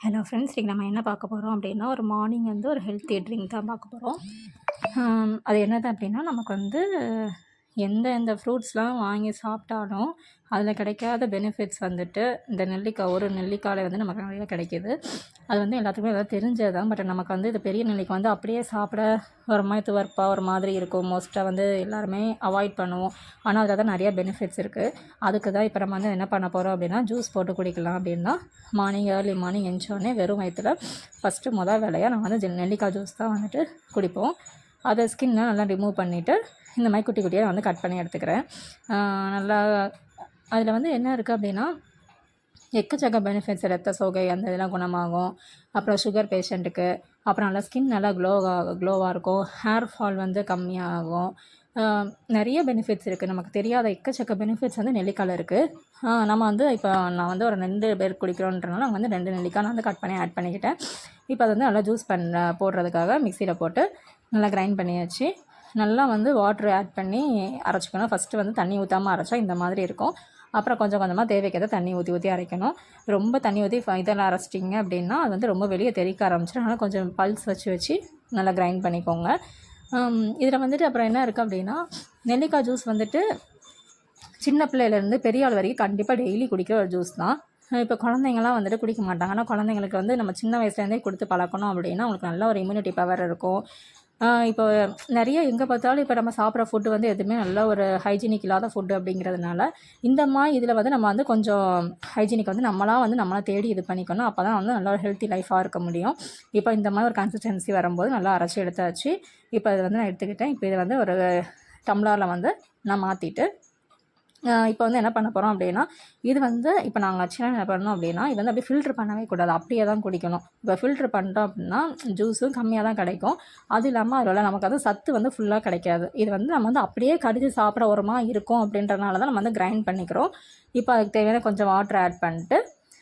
Hello friends இன்றைக்கி நம்ம என்ன பார்க்க போகிறோம் அப்படின்னா ஒரு மார்னிங் வந்து ஒரு ஹெல்த்தி ட்ரிங்க் தான் பார்க்க போகிறோம் அது என்னது அப்படின்னா நமக்கு வந்து எந்த எந்த ஃப்ரூட்ஸ்லாம் வாங்கி சாப்பிட்டாலும் அதில் கிடைக்காத பெனிஃபிட்ஸ் வந்துட்டு இந்த நெல்லிக்காய் ஒரு நெல்லிக்காயில் வந்து நமக்கு நிறைய கிடைக்கிது. அது வந்து எல்லாத்துக்குமே எதாவது தெரிஞ்சது தான். பட் நமக்கு வந்து இது பெரிய நெல்லிக்காய் வந்து அப்படியே சாப்பிட ஒரு மாதிரி துவர்ப்பாக ஒரு மாதிரி இருக்கும். மோஸ்ட்டாக வந்து எல்லாருமே அவாய்ட் பண்ணுவோம். ஆனால் அதில் தான் நிறைய பெனிஃபிட்ஸ் இருக்குது அதுக்கு தான் இப்போ நம்ம வந்து என்ன பண்ண போகிறோம் அப்படின்னா ஜூஸ் போட்டு குடிக்கலாம் அப்படின்னா மார்னிங் ஏர்லி மார்னிங் எஞ்சோடனே வெறும் வயிற்றுல ஃபஸ்ட்டு முதல் வேலையாக நம்ம வந்து நெல்லிக்காய் ஜூஸ் தான் வந்துட்டு குடிப்போம். அதை ஸ்கின்லாம் நல்லா ரிமூவ் பண்ணிவிட்டு இந்த மாதிரி குட்டி குட்டியாக வந்து கட் பண்ணி எடுத்துக்கிறேன். நல்லா அதில் வந்து என்ன இருக்குது அப்படின்னா எக்கச்சக்க பெனிஃபிட்ஸ் ரத்த சோகை அந்த இதெல்லாம் குணமாகும். அப்புறம் சுகர் பேஷண்ட்டுக்கு அப்புறம் நல்லா ஸ்கின் நல்லா க்ளோவாக க்ளோவாக இருக்கும். ஹேர் ஃபால் வந்து கம்மியாகும். நிறைய பெனிஃபிட்ஸ் இருக்குது நமக்கு தெரியாத எக்கச்சக்க பெனிஃபிட்ஸ் வந்து நெல்லிக்காயில் இருக்குது நம்ம வந்து இப்போ நான் வந்து ஒரு ரெண்டு பேர் குடிக்கிறோன்றனால நாங்கள் வந்து ரெண்டு நெல்லிக்காய் நான் வந்து கட் பண்ணி ஆட் பண்ணிக்கிட்டேன். இப்போ அதை வந்து நல்லா ஜூஸ் பண்ண போடுறதுக்காக மிக்சியில் போட்டு நல்லா கிரைண்ட் பண்ணியாச்சு. நல்லா வந்து வாட்ரு ஆட் பண்ணி அரைச்சிக்கணும். ஃபஸ்ட்டு வந்து தண்ணி ஊற்றாமல் அரைச்சா இந்த மாதிரி இருக்கும். அப்புறம் கொஞ்சம் கொஞ்சமாக தேவைக்கேற்ற தண்ணி ஊற்றி ஊற்றி அரைக்கணும். ரொம்ப தண்ணி ஊற்றி இதெல்லாம் அரைச்சிட்டிங்க அப்படின்னா அது வந்து ரொம்ப வெளியே தெறிக்க ஆரம்பிச்சிடும். அதனால் கொஞ்சம் பல்ஸ் வச்சு வச்சு நல்லா கிரைண்ட் பண்ணிக்கோங்க. இதில் வந்துட்டு அப்புறம் என்ன இருக்குது அப்படின்னா நெல்லிக்காய் ஜூஸ் வந்துட்டு சின்ன பிள்ளையிலேருந்து பெரிய ஆள் வரைக்கும் கண்டிப்பாக டெய்லி குடிக்கிற ஒரு ஜூஸ் தான். இப்போ குழந்தைங்கலாம் வந்துட்டு குடிக்க மாட்டாங்க. ஆனால் குழந்தைங்களுக்கு வந்து நம்ம சின்ன வயசுலேருந்தே கொடுத்து பழக்கணும் அப்படின்னா அவங்களுக்கு நல்ல ஒரு இம்யூனிட்டி பவர் இருக்கும். இப்போ நிறைய எங்கே பார்த்தாலும் இப்போ நம்ம சாப்பிட்ற ஃபுட்டு வந்து எதுவுமே நல்ல ஒரு ஹைஜீனிக் இல்லாத ஃபுட்டு அப்படிங்கிறதுனால இந்த மாதிரி இதில் வந்து நம்ம வந்து கொஞ்சம் ஹைஜீனிக் வந்து நம்மளாக வந்து நம்மளாக தேடி இது பண்ணிக்கணும். அப்போ தான் வந்து நல்ல ஒரு ஹெல்த்தி லைஃபாக இருக்க முடியும். இப்போ இந்த மாதிரி ஒரு கன்சிஸ்டன்சி வரும்போது நல்லா அரைச்சி எடுத்தாச்சு. இப்போ இதை வந்து நான் எடுத்துக்கிட்டேன். இப்போ இதை வந்து ஒரு டம்ளரில் வந்து நான் மாற்றிட்டு இப்போ வந்து என்ன பண்ண போகிறோம் அப்படின்னா இது வந்து இப்போ நாங்கள் சின்ன என்ன பண்ணோம் அப்படின்னா இது வந்து அப்படியே ஃபில்ட்ரு பண்ணவே கூடாது. அப்படியே தான் குடிக்கணும். இப்போ ஃபில்ட்ரு பண்ணிட்டோம் அப்படின்னா ஜூஸும் கம்மியாக தான் கிடைக்கும். அது இல்லாமல் அதில் நமக்கு வந்து சத்து வந்து ஃபுல்லாக கிடைக்காது. இது வந்து நம்ம வந்து அப்படியே கடிச்சு சாப்பிட்ற உரமாக இருக்கும் அப்படின்றனால தான் நம்ம வந்து கிரைண்ட் பண்ணிக்கிறோம். இப்போ அதுக்கு தேவையான கொஞ்சம் வாட்டர் ஆட் பண்ணிட்டு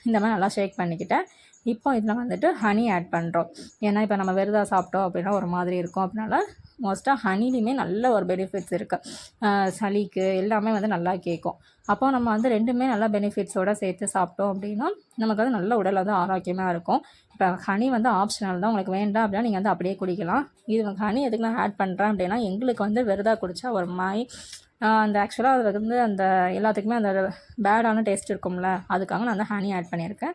இந்த மாதிரி நல்லா ஷேக் பண்ணிக்கிட்டேன். இப்போ இதில் வந்துட்டு ஹனி ஆட் பண்ணுறோம் ஏன்னா இப்போ நம்ம வெறுதா சாப்பிட்டோம் அப்படின்னா ஒரு மாதிரி இருக்கும். அப்படின்னால மோஸ்ட்டாக ஹனிலையுமே நல்ல ஒரு பெனிஃபிட்ஸ் இருக்குது சளிக்கு எல்லாமே வந்து நல்லா கேட்கும் அப்போ நம்ம வந்து ரெண்டுமே நல்லா பெனிஃபிட்ஸோடு சேர்த்து சாப்பிட்டோம் அப்படின்னா நமக்கு வந்து நல்ல உடல் வந்து ஆரோக்கியமாக இருக்கும். இப்போ ஹனி வந்து ஆப்ஷனல் தான். உங்களுக்கு வேண்டாம் அப்படின்னா நீங்கள் வந்து அப்படியே குடிக்கலாம். இது ஹனி எதுக்கு நான் ஆட் பண்ணுறேன் அப்படின்னா எங்களுக்கு வந்து வெறுதா குடித்தா ஒரு மாதிரி அந்த ஆக்சுவலாக அதில் வந்து அந்த எல்லாத்துக்குமே அந்த பேடான டேஸ்ட் இருக்கும்ல அதுக்காக நான் வந்து ஹனி ஆட் பண்ணியிருக்கேன்.